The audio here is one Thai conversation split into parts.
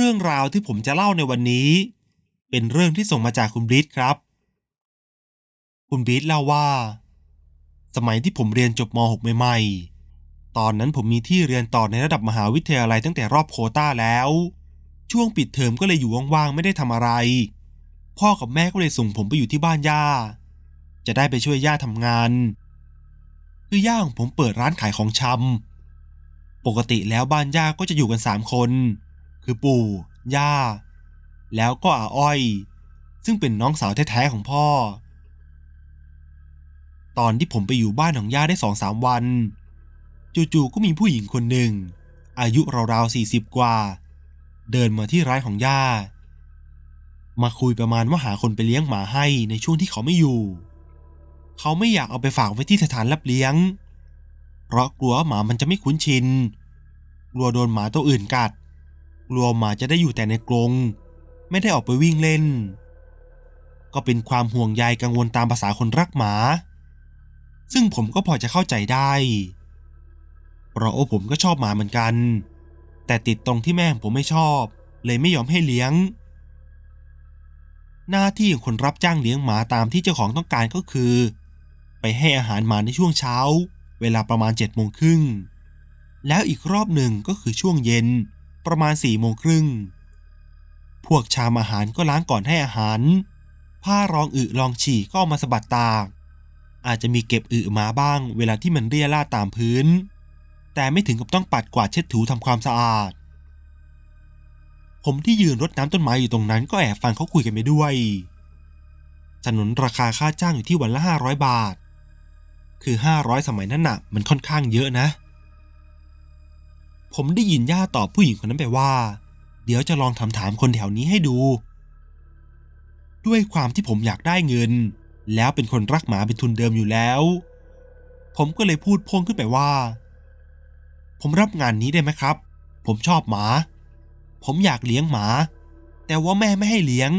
เรื่องราวที่ผมจะเล่าในวันนี้ เป็นเรื่องที่ส่งมาจากคุณบลิทครับ คุณบลิทเล่าว่า สมัยที่ผมเรียนจบม .6 ใหม่ๆ ตอนนั้นผมมีที่เรียนต่อในระดับมหาวิทยาลัยตั้งแต่รอบโคต้าแล้ว ช่วงปิดเทอมก็เลยอยู่ว่างๆ ไม่ได้ทำอะไร พ่อกับแม่ก็เลยส่งผมไปอยู่ที่บ้านย่า จะได้ไปช่วยย่าทำงาน คือย่าของผมเปิดร้านขายของชำปกติแล้วบ้านย่าก็จะอยู่กันสามคน คือปู่ย่า แล้วก็อาอ้อย ซึ่งเป็นน้องสาวแท้ๆของพ่อ ตอนที่ผมไปอยู่บ้านของย่าได้สองสามวัน จู่ๆก็มีผู้หญิงคนหนึ่ง อายุราวๆสี่สิบกว่า เดินมาที่ร้านของย่า มาคุยประมาณว่าหาคนไปเลี้ยงหมาให้ในช่วงที่เขาไม่อยู่เขาไม่อยากเอาไปฝากไว้ที่สถานรับเลี้ยง เพราะกลัวหมามันจะไม่คุ้นชิน กลัวโดนหมาตัวอื่นกัด กลัวหมาจะได้อยู่แต่ในกรงไม่ได้ออกไปวิ่งเล่น ก็เป็นความห่วงใยกังวลตามภาษาคนรักหมา ซึ่งผมก็พอจะเข้าใจได้ เพราะโอ้ผมก็ชอบหมาเหมือนกัน แต่ติดตรงที่แม่ผมไม่ชอบ เลยไม่ยอมให้เลี้ยง หน้าที่ของคนรับจ้างเลี้ยงหมาตามที่เจ้าของต้องการก็คือ ไปให้อาหารหมาในช่วงเช้า เวลาประมาณ7จ็ดโมงครึ่งแล้วอีกรอบหนึ่งก็คือช่วงเย็น ประมาณ4ี่โมงครึ่ง พวกชามอาหารก็ล้างก่อนให้อาหาร ผ้ารองอึรองฉี่ก็ามาสะบัดตากอาจจะมีเก็บอึมาบ้าง เวลาที่มันเรียราดตามพื้น แต่ไม่ถึงกับต้องปัดกวาดเช็ดถูทำความสะอาด ผมที่ยืนรดน้ำต้นไม้อยู่ตรงนั้นก็แอบฟังเขาคุยกันไปด้วยสนุนราคาค่าจ้างอยู่ที่วันละ 500 บาท คือ 500 สมัยนั้นน่ะ มันค่อนข้างเยอะนะ ผมได้ยินย่าตอบผู้หญิงคนนั้นไปว่า เดี๋ยวจะลองถามถามคนแถวนี้ให้ดู ด้วยความที่ผมอยากได้เงิน แล้วเป็นคนรักหมาเป็นทุนเดิมอยู่แล้ว ผมก็เลยพูดพ่งขึ้นไปว่า ผมรับงานนี้ได้ไหมครับ ผมชอบหมา ผมอยากเลี้ยงหมา แต่ว่าแม่ไม่ให้เลี้ยง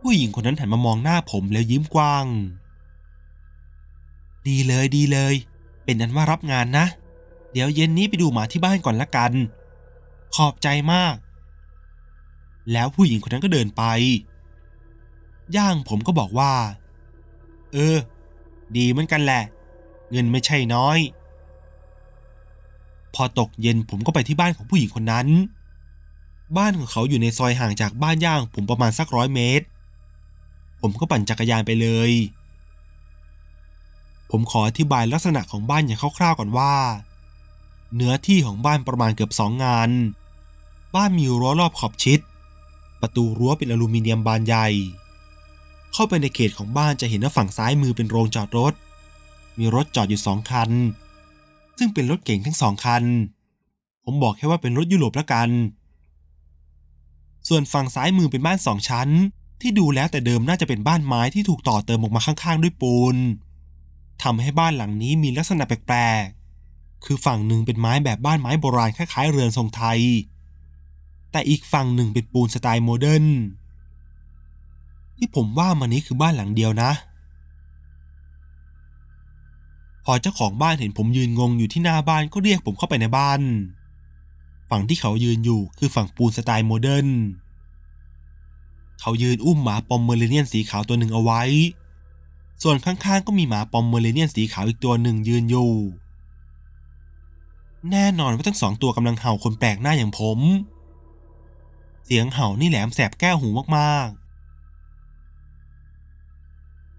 ผู้หญิงคนนั้นหันมามองหน้าผมแล้วยิ้มกว้าง ดีเลยดีเลย เป็นนั้นว่ารับงานนะ เดี๋ยวเย็นนี้ไปดูหมาที่บ้านก่อนละกัน ขอบใจมาก แล้วผู้หญิงคนนั้นก็เดินไป ย่างผมก็บอกว่า เออ ดีเหมือนกันแหละ เงินไม่ใช่น้อย พอตกเย็นผมก็ไปที่บ้านของผู้หญิงคนนั้น บ้านของเขาอยู่ในซอยห่างจากบ้านย่างผมประมาณสักร้อยเมตร ผมก็ปั่นจักรยานไปเลยผมขออธิบายลักษณะของบ้านอย่างคร่าวๆก่อนว่า เนื้อที่ของบ้านประมาณเกือบสองงาน บ้านมีรั้วรอบขอบชิด ประตูรั้วเป็นอลูมิเนียมบานใหญ่ เข้าไปในเขตของบ้านจะเห็นว่าฝั่งซ้ายมือเป็นโรงจอดรถ มีรถจอดอยู่สองคัน ซึ่งเป็นรถเก๋งทั้งสองคัน ผมบอกแค่ว่าเป็นรถยุโรปละกัน ส่วนฝั่งซ้ายมือเป็นบ้านสองชั้น ที่ดูแล้วแต่เดิมน่าจะเป็นบ้านไม้ที่ถูกต่อเติมออกมาข้างๆ ด้วยปูนทำให้บ้านหลังนี้มีลักษณะแปลกๆ คือฝั่งหนึ่งเป็นไม้แบบบ้านไม้โบราณคล้ายๆเรือนทรงไทย แต่อีกฝั่งหนึ่งเป็นปูนสไตล์โมเดิร์นที่ผมว่ามันนี้คือบ้านหลังเดียวนะ พอเจ้าของบ้านเห็นผมยืนงงอยู่ที่หน้าบ้านก็เรียกผมเข้าไปในบ้าน ฝั่งที่เขายืนอยู่คือฝั่งปูนสไตล์โมเดิร์นเขายืนอุ้มหมาปอมเมอเรเนียนสีขาวตัวหนึ่งเอาไว้ ส่วนข้างๆก็มีหมาปอมเมอเรเนียนสีขาวอีกตัวหนึ่งยืนอยู่ แน่นอนว่าทั้งสองตัวกำลังเห่าคนแปลกหน้าอย่างผม เสียงเห่านี่แหลมแสบแก้วหูมากๆ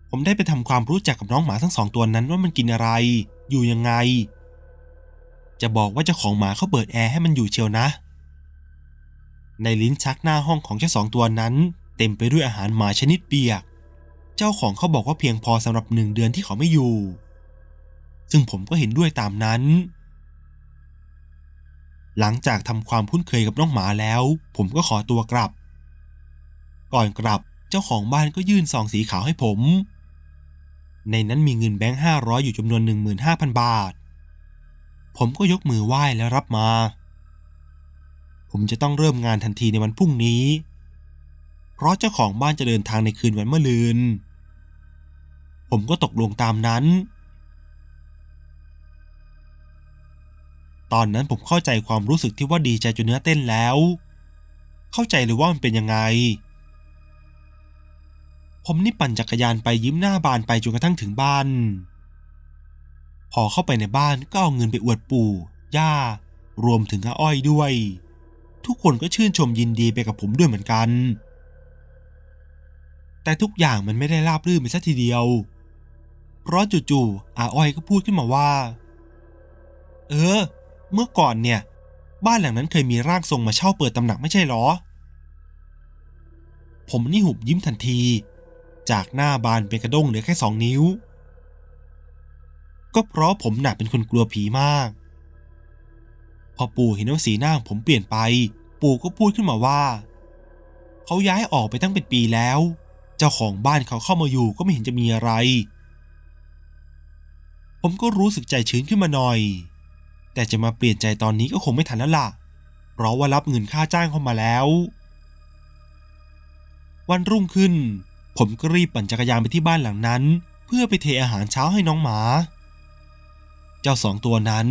ผมได้ไปทำความรู้จักกับน้องหมาทั้งสองตัวนั้นว่ามันกินอะไร อยู่ยังไง จะบอกว่าเจ้าของหมาเขาเปิดแอร์ให้มันอยู่เชียวนะ ในลิ้นชักหน้าห้องของเจ้าสองตัวนั้น เต็มไปด้วยอาหารหมาชนิดเปียก เจ้าของเขาบอกว่าเพียงพอสำหรับหนึ่งเดือนที่เขาไม่อยู่ ซึ่งผมก็เห็นด้วยตามนั้น หลังจากทำความคุ้นเคยกับน้องหมาแล้ว ผมก็ขอตัวกลับ ก่อนกลับเจ้าของบ้านก็ยื่นซองสีขาวให้ผม ในนั้นมีเงินแบงค์ห้าร้อยอยู่จำนวนหนึ่งหมื่นห้าพันบาท ผมก็ยกมือไหว้แล้วรับมา ผมจะต้องเริ่มงานทันทีในวันพรุ่งนี้ เพราะเจ้าของบ้านจะเดินทางในคืนวันมะรืน ผมก็ตกลงตามนั้น ตอนนั้นผมเข้าใจความรู้สึกที่ว่าดีใจจนเนื้อเต้นแล้ว เข้าใจเลยว่ามันเป็นยังไง ผมนี่ปั่นจักรยานไปยิ้มหน้าบานไปจนกระทั่งถึงบ้าน พอเข้าไปในบ้านก็เอาเงินไปอวดปู่ ย่า รวมถึงอาอ้อยด้วย ทุกคนก็ชื่นชมยินดีไปกับผมด้วยเหมือนกัน แต่ทุกอย่างมันไม่ได้ราบรื่นไปซะทีเดียว เพราะจู่ๆอาอ้อยก็พูดขึ้นมาว่า เออ เมื่อก่อนเนี่ย บ้านหลังนั้นเคยมีร่างทรงมาเช่าเปิดตำหนักไม่ใช่หรอ ผมนี่หุบยิ้มทันที จากหน้าบานเป็นกระด้งเหลือแค่สองนิ้ว ก็เพราะผมหนักเป็นคนกลัวผีมาก พอปู่เห็นว่าสีหน้าผมเปลี่ยนไป ปู่ก็พูดขึ้นมาว่า เขาย้ายออกไปตั้งเป็นปีแล้ว เจ้าของบ้านเขาเข้ามาอยู่ก็ไม่เห็นจะมีอะไร ผมก็รู้สึกใจชื้นขึ้นมาหน่อย แต่จะมาเปลี่ยนใจตอนนี้ก็คงไม่ทันแล้วล่ะ เพราะว่ารับเงินค่าจ้างเข้ามาแล้ว วันรุ่งขึ้น ผมก็รีบปั่นจักรยานไปที่บ้านหลังนั้น เพื่อไปเทอาหารเช้าให้น้องหมา เจ้าสองตัวนั้น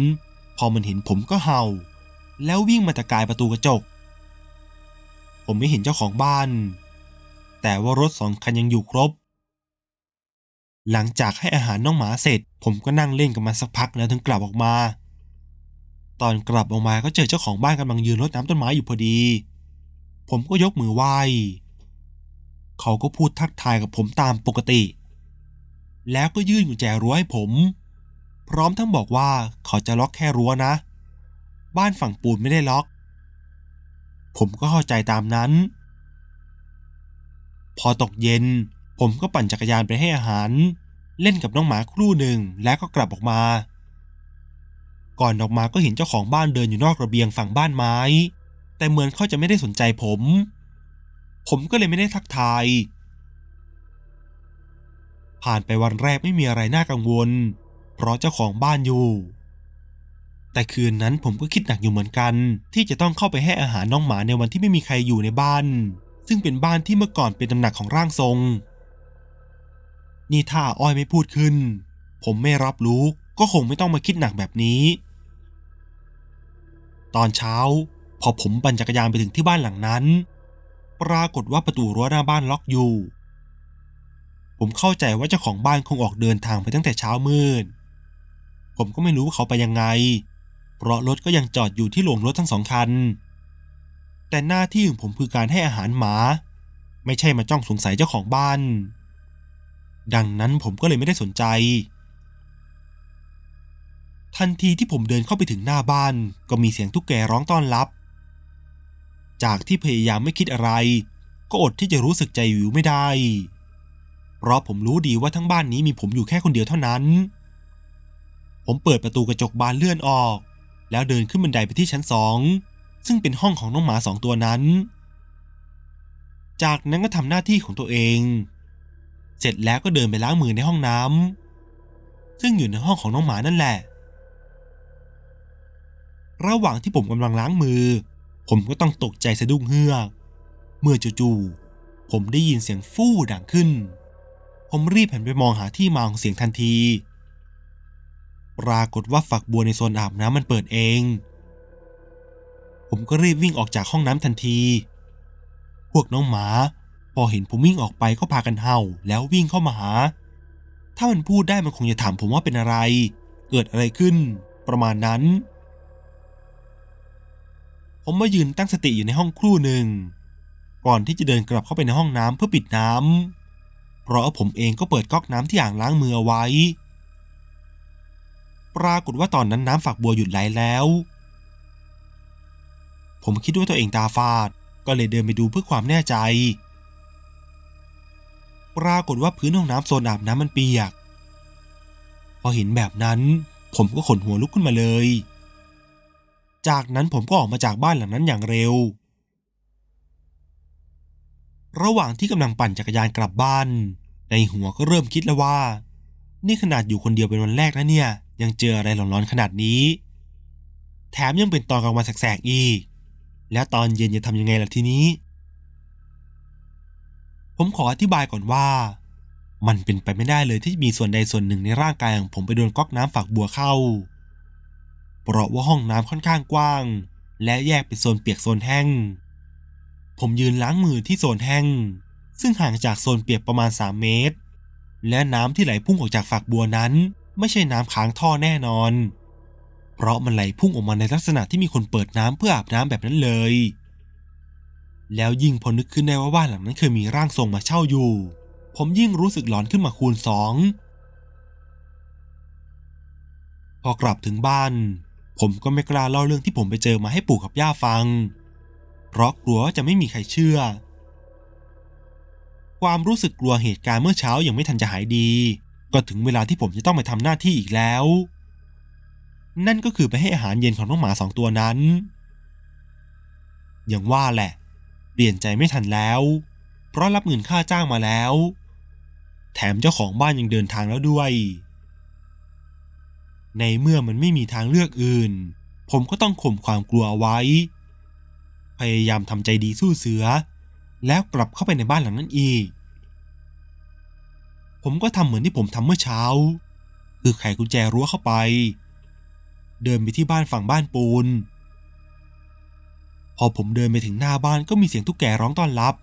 พอมันเห็นผมก็เห่า แล้ววิ่งมาตะกายประตูกระจก ผมไม่เห็นเจ้าของบ้าน แต่ว่ารถสองคันยังอยู่ครบ หลังจากให้อาหารน้องหมาเสร็จ ผมก็นั่งเล่นกับมันสักพักแล้วถึงกลับออกมา ตอนกลับออกมาก็เจอเจ้าของบ้านกำลังยืนรดน้ำต้นไม้อยู่พอดี ผมก็ยกมือไหว้ เขาก็พูดทักทายกับผมตามปกติ แล้วก็ยื่นกุญแจรั้วให้ผม พร้อมทั้งบอกว่าเขาจะล็อกแค่รั้วนะ บ้านฝั่งปูนไม่ได้ล็อก ผมก็เข้าใจตามนั้น พอตกเย็น ผมก็ปั่นจักรยานไปให้อาหาร เล่นกับน้องหมาครู่หนึ่งแล้วก็กลับออกมา ก่อนออกมาก็เห็นเจ้าของบ้านเดินอยู่นอกระเบียงฝั่งบ้านไม้ แต่เหมือนเขาจะไม่ได้สนใจผม ผมก็เลยไม่ได้ทักทาย ผ่านไปวันแรกไม่มีอะไรน่ากังวล เพราะเจ้าของบ้านอยู่ แต่คืนนั้นผมก็คิดหนักอยู่เหมือนกัน ที่จะต้องเข้าไปให้อาหารน้องหมาในวันที่ไม่มีใครอยู่ในบ้าน ซึ่งเป็นบ้านที่เมื่อก่อนเป็นตำหนักของร่างทรง นี่ถ้าอ้อยไม่พูดขึ้น ผมไม่รับรู้ ก็คงไม่ต้องมาคิดหนักแบบนี้ ตอนเช้า พอผมปั่นจักรยานไปถึงที่บ้านหลังนั้น ปรากฏว่าประตูรั้วหน้าบ้านล็อกอยู่ ผมเข้าใจว่าเจ้าของบ้านคงออกเดินทางไปตั้งแต่เช้ามืด ผมก็ไม่รู้ว่าเขาไปยังไง เพราะรถก็ยังจอดอยู่ที่โรงรถทั้งสองคัน แต่หน้าที่ของผมคือการให้อาหารหมา ไม่ใช่มาจ้องสงสัยเจ้าของบ้านดังนั้นผมก็เลยไม่ได้สนใจ ทันทีที่ผมเดินเข้าไปถึงหน้าบ้าน ก็มีเสียงตุ๊กแกร้องต้อนรับ จากที่พยายามไม่คิดอะไร ก็อดที่จะรู้สึกใจวิวไม่ได้ เพราะผมรู้ดีว่าทั้งบ้านนี้มีผมอยู่แค่คนเดียวเท่านั้น ผมเปิดประตูกระจกบานเลื่อนออก แล้วเดินขึ้นบันไดไปที่ชั้นสองซึ่งเป็นห้องของน้องหมาสองตัวนั้น จากนั้นก็ทำหน้าที่ของตัวเอง เสร็จแล้วก็เดินไปล้างมือในห้องน้ำซึ่งอยู่ในห้องของน้องหมานั่นแหละ ระหว่างที่ผมกำลังล้างมือ ผมก็ต้องตกใจสะดุ้งเฮือกเมื่อจู่ๆผมได้ยินเสียงฟู่ดังขึ้น ผมรีบหันไปมองหาที่มาของเสียงทันที ปรากฏว่าฝักบัวในโซนอาบน้ำมันเปิดเอง ผมก็รีบวิ่งออกจากห้องน้ำทันที พวกน้องหมา พอเห็นผมวิ่งออกไปก็พากันเห่าแล้ววิ่งเข้ามาหา ถ้ามันพูดได้มันคงจะถามผมว่าเป็นอะไร เกิดอะไรขึ้น ประมาณนั้น ผมมายืนตั้งสติอยู่ในห้องครู่หนึ่ง ก่อนที่จะเดินกลับเข้าไปในห้องน้ำเพื่อปิดน้ำเพราะผมเองก็เปิดก๊อกน้ำที่อ่างล้างมือเอาไว้ ปรากฏว่าตอนนั้นน้ำฝักบัวหยุดไหลแล้ว ผมคิดว่าตัวเองตาฟาด ก็เลยเดินไปดูเพื่อความแน่ใจ ปรากฏว่าพื้นห้องน้ำโซนอาบน้ำมันเปียก พอเห็นแบบนั้น ผมก็ขนหัวลุกขึ้นมาเลย จากนั้นผมก็ออกมาจากบ้านหลังนั้นอย่างเร็ว ระหว่างที่กำลังปั่นจักรยานกลับบ้าน ในหัวก็เริ่มคิดแล้วว่า นี่ขนาดอยู่คนเดียวเป็นวันแรกนะเนี่ย ยังเจออะไรหลอนๆขนาดนี้ แถมยังเป็นตอนกลางวันแสกๆอีก แล้วตอนเย็นจะทำยังไงล่ะทีนี้ ผมขออธิบายก่อนว่า มันเป็นไปไม่ได้เลยที่มีส่วนใดส่วนหนึ่งในร่างกายของผมไปโดนก๊อกน้ำฝักบัวเข้า เพราะว่าห้องน้ำค่อนข้างกว้าง และแยกเป็นโซนเปียกโซนแห้ง ผมยืนล้างมือที่โซนแห้ง ซึ่งห่างจากโซนเปียกประมาณ 3 เมตร และน้ำที่ไหลพุ่งออกจากฝักบัวนั้น ไม่ใช่น้ำค้างท่อแน่นอน เพราะมันไหลพุ่งออกมาในลักษณะที่มีคนเปิดน้ำเพื่ออาบน้ำแบบนั้นเลย แล้วยิ่งพอนึกขึ้นได้ว่าบ้านหลังนั้นเคยมีร่างทรงมาเช่าอยู่ ผมยิ่งรู้สึกหลอนขึ้นมาคูณสองพอกลับถึงบ้าน ผมก็ไม่กล้าเล่าเรื่องที่ผมไปเจอมาให้ปู่กับย่าฟัง เพราะกลัวว่าจะไม่มีใครเชื่อ ความรู้สึกกลัวเหตุการณ์เมื่อเช้ายังไม่ทันจะหายดี ก็ถึงเวลาที่ผมจะต้องไปทำหน้าที่อีกแล้ว นั่นก็คือไปให้อาหารเย็นของน้องหมาสองตัวนั้น อย่างว่าแหละ เปลี่ยนใจไม่ทันแล้ว เพราะรับเงินค่าจ้างมาแล้ว แถมเจ้าของบ้านยังเดินทางแล้วด้วย ในเมื่อมันไม่มีทางเลือกอื่น ผมก็ต้องข่มความกลัวไว้ พยายามทำใจดีสู้เสือ แล้วกลับเข้าไปในบ้านหลังนั้นอีก ผมก็ทำเหมือนที่ผมทำเมื่อเช้า คือไขกุญแจรั้วเข้าไป เดินไปที่บ้านฝั่งบ้านปูน พอผมเดินไปถึงหน้าบ้านก็มีเสียงตุ๊กแกร้องต้อนรับ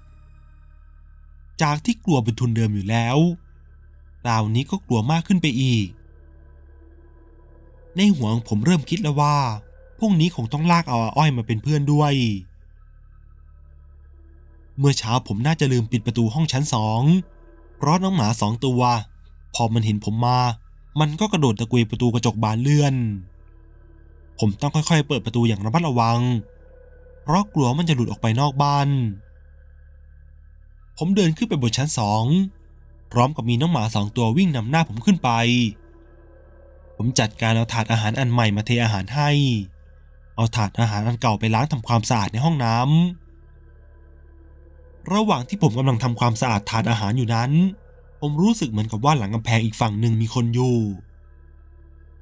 จากที่กลัวเป็นทุนเดิมอยู่แล้วคราวนี้ก็กลัวมากขึ้นไปอีก ในหัวของผมเริ่มคิดแล้วว่าพรุ่งนี้คงต้องลากเอาอ้อยมาเป็นเพื่อนด้วย เมื่อเช้าผมน่าจะลืมปิดประตูห้องชั้นสองเพราะน้องหมาสองตัว พอมันเห็นผมมา มันก็กระโดดตะกุยประตูกระจกบานเลื่อน ผมต้องค่อยๆ เปิดประตูอย่างระมัดระวัง เพราะกลัวมันจะหลุดออกไปนอกบ้าน ผมเดินขึ้นไปบนชั้นสองพร้อมกับมีน้องหมาสองตัววิ่งนำหน้าผมขึ้นไป ผมจัดการเอาถาดอาหารอันใหม่มาเทอาหารให้ เอาถาดอาหารอันเก่าไปล้างทำความสะอาดในห้องน้ำระหว่างที่ผมกำลังทำความสะอาดถาดอาหารอยู่นั้น ผมรู้สึกเหมือนกับว่าหลังกำแพงอีกฝั่งหนึ่งมีคนอยู่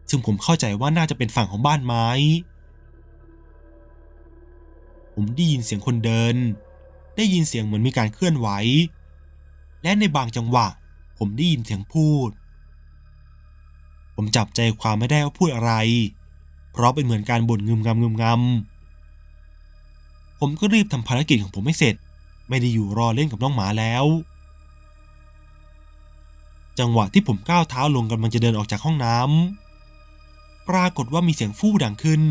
ซึ่งผมเข้าใจว่าน่าจะเป็นฝั่งของบ้านไม้ ผมได้ยินเสียงคนเดิน ได้ยินเสียงเหมือนมีการเคลื่อนไหว และในบางจังหวะ ผมได้ยินเสียงพูด ผมจับใจความไม่ได้ว่าพูดอะไร เพราะเป็นเหมือนการบ่นงึมงำงึมงำผมก็รีบทำภารกิจของผมให้เสร็จ ไม่ได้อยู่รอเล่นกับน้องหมาแล้ว จังหวะที่ผมก้าวเท้าลงกำลังจะเดินออกจากห้องน้ำปรากฏว่ามีเสียงฟู่ดังขึ้น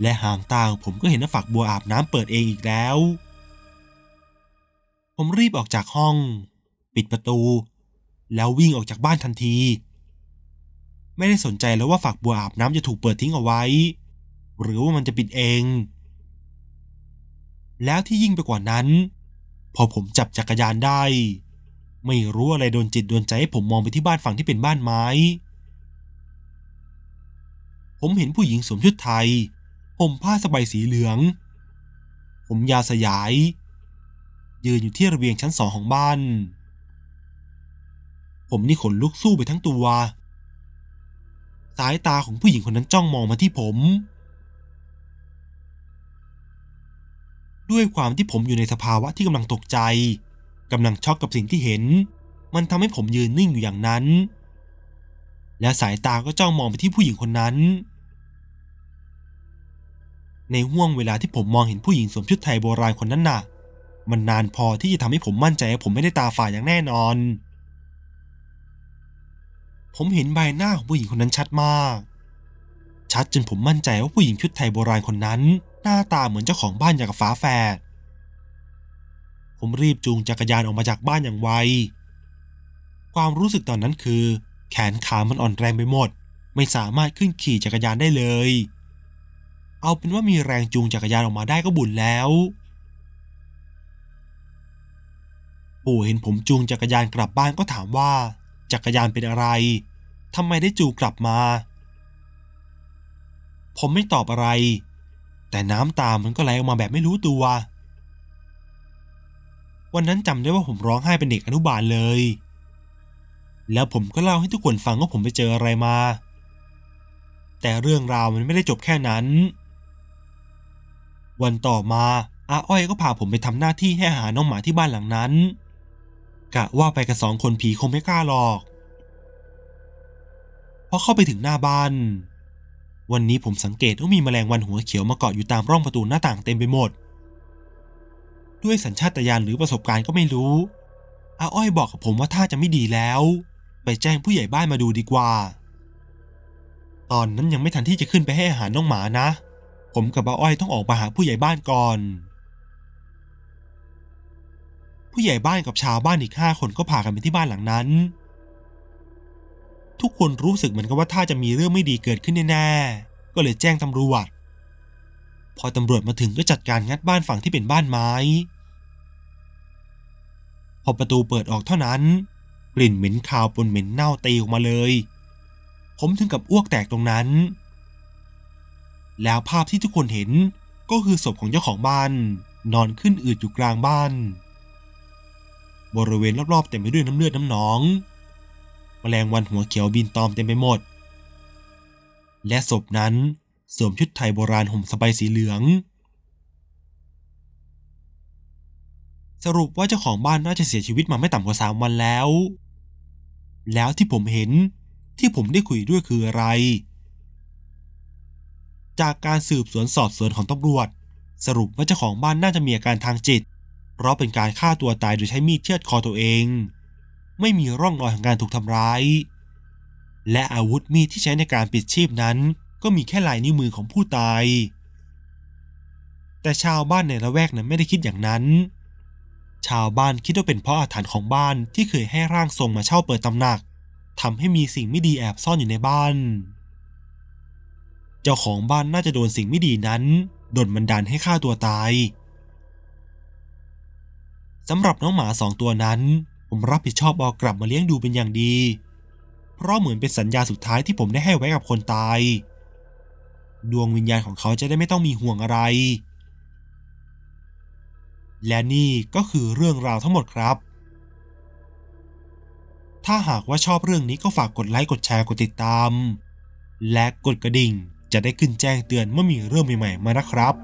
และห่างตาของผมก็เห็นว่าฝักบัวอาบน้ำเปิดเองอีกแล้ว ผมรีบออกจากห้อง ปิดประตู แล้ววิ่งออกจากบ้านทันที ไม่ได้สนใจแล้วว่าฝักบัวอาบน้ำจะถูกเปิดทิ้งเอาไว้ หรือว่ามันจะปิดเอง แล้วที่ยิ่งไปกว่านั้น พอผมจับจักรยานได้ ไม่รู้อะไรโดนจิตโดนใจให้ผมมองไปที่บ้านฝั่งที่เป็นบ้านไม้ ผมเห็นผู้หญิงสวมชุดไทยห่มผ้าสบายสีเหลือง ผมยาวสยาย ยืนอยู่ที่ระเบียงชั้นสองของบ้าน ผมนี่ขนลุกสู้ไปทั้งตัว สายตาของผู้หญิงคนนั้นจ้องมองมาที่ผม ด้วยความที่ผมอยู่ในสภาวะที่กำลังตกใจกำลังช็อกกับสิ่งที่เห็น มันทำให้ผมยืนนิ่งอยู่อย่างนั้น และสายตาก็จ้องมองไปที่ผู้หญิงคนนั้น ในห่วงเวลาที่ผมมองเห็นผู้หญิงสวมชุดไทยโบราณคนนั้นน่ะ มันนานพอที่จะทำให้ผมมั่นใจว่าผมไม่ได้ตาฝาดอย่างแน่นอน ผมเห็นใบหน้าของผู้หญิงคนนั้นชัดมาก ชัดจนผมมั่นใจว่าผู้หญิงชุดไทยโบราณคนนั้น หน้าตาเหมือนเจ้าของบ้านอย่างกับฝาแฝด ผมรีบจูงจักรยานออกมาจากบ้านอย่างไว ความรู้สึกตอนนั้นคือ แขนขามันอ่อนแรงไปหมด ไม่สามารถขึ้นขี่จักรยานได้เลย เอาเป็นว่ามีแรงจูงจักรยานออกมาได้ก็บุญแล้ว ปู่เห็นผมจูงจักรยานกลับบ้านก็ถามว่า จักรยานเป็นอะไรทำไมได้จูกลับมา ผมไม่ตอบอะไร แต่น้ำตามันก็ไหลออกมาแบบไม่รู้ตัว วันนั้นจำได้ว่าผมร้องไห้เป็นเด็กอนุบาลเลย แล้วผมก็เล่าให้ทุกคนฟังว่าผมไปเจออะไรมา แต่เรื่องราวมันไม่ได้จบแค่นั้น วันต่อมาอาอ้อยก็พาผมไปทำหน้าที่ให้อาหารน้องหมาที่บ้านหลังนั้น กะว่าไปกันสองคนผีคงไม่กล้าหรอกพอเข้าไปถึงหน้าบ้าน วันนี้ผมสังเกตว่ามีแมลงวันหัวเขียวมาเกาะอยู่ตามร่องประตูหน้าต่างเต็มไปหมด ด้วยสัญชาตญาณหรือประสบการณ์ก็ไม่รู้ อาอ้อยบอกกับผมว่าถ้าจะไม่ดีแล้ว ไปแจ้งผู้ใหญ่บ้านมาดูดีกว่า ตอนนั้นยังไม่ทันที่จะขึ้นไปให้อาหารน้องหมานะ ผมกับอาอ้อยต้องออกมาหาผู้ใหญ่บ้านก่อน ผู้ใหญ่บ้านกับชาวบ้านอีกห้าคนก็พากันไปที่บ้านหลังนั้น ทุกคนรู้สึกเหมือนกับว่าถ้าจะมีเรื่องไม่ดีเกิดขึ้นแน่ๆก็เลยแจ้งตำรวจ พอตำรวจมาถึงก็จัดการงัดบ้านฝั่งที่เป็นบ้านไม้ พอประตูเปิดออกเท่านั้น กลิ่นเหม็นคาวปนเหม็นเน่าตีออกมาเลย ผมถึงกับอ้วกแตกตรงนั้น แล้วภาพที่ทุกคนเห็นก็คือศพของเจ้าของบ้าน นอนขึ้นอืดอยู่กลางบ้าน บริเวณรอบๆเต็มไปด้วยน้ำเลือดน้ำหนอง แมลงวันหัวเขียวบินตอมเต็มไปหมด และศพนั้นสวมชุดไทยโบราณห่มสบายสีเหลือง สรุปว่าเจ้าของบ้านน่าจะเสียชีวิตมาไม่ต่ำกว่าสามวันแล้ว แล้วที่ผมเห็นที่ผมได้คุยด้วยคืออะไร จากการสืบสวนสอบสวนของตำรวจ สรุปว่าเจ้าของบ้านน่าจะมีอาการทางจิต เพราะเป็นการฆ่าตัวตายโดยใช้มีดเชือดคอตัวเอง ไม่มีร่องรอยของการถูกทำร้าย และอาวุธมีดที่ใช้ในการปิดชีพนั้น ก็มีแค่ลายนิ้วมือของผู้ตาย แต่ชาวบ้านในละแวกนั้นไม่ได้คิดอย่างนั้น ชาวบ้านคิดว่าเป็นเพราะอาถรรพ์ของบ้านที่เคยให้ร่างทรงมาเช่าเปิดตำหนักทำให้มีสิ่งไม่ดีแอบซ่อนอยู่ในบ้าน เจ้าของบ้านน่าจะโดนสิ่งไม่ดีนั้นดลบันดาลให้ฆ่าตัวตาย สำหรับน้องหมาสองตัวนั้น ผมรับผิดชอบเอากลับมาเลี้ยงดูเป็นอย่างดี เพราะเหมือนเป็นสัญญาสุดท้ายที่ผมได้ให้ไว้กับคนตาย ดวงวิญญาณของเขาจะได้ไม่ต้องมีห่วงอะไร และนี่ก็คือเรื่องราวทั้งหมดครับ ถ้าหากว่าชอบเรื่องนี้ก็ฝากกดไลค์กดแชร์กดติดตาม และกดกระดิ่งจะได้ขึ้นแจ้งเตือนเมื่อมีเรื่องใหม่ๆมานะครับ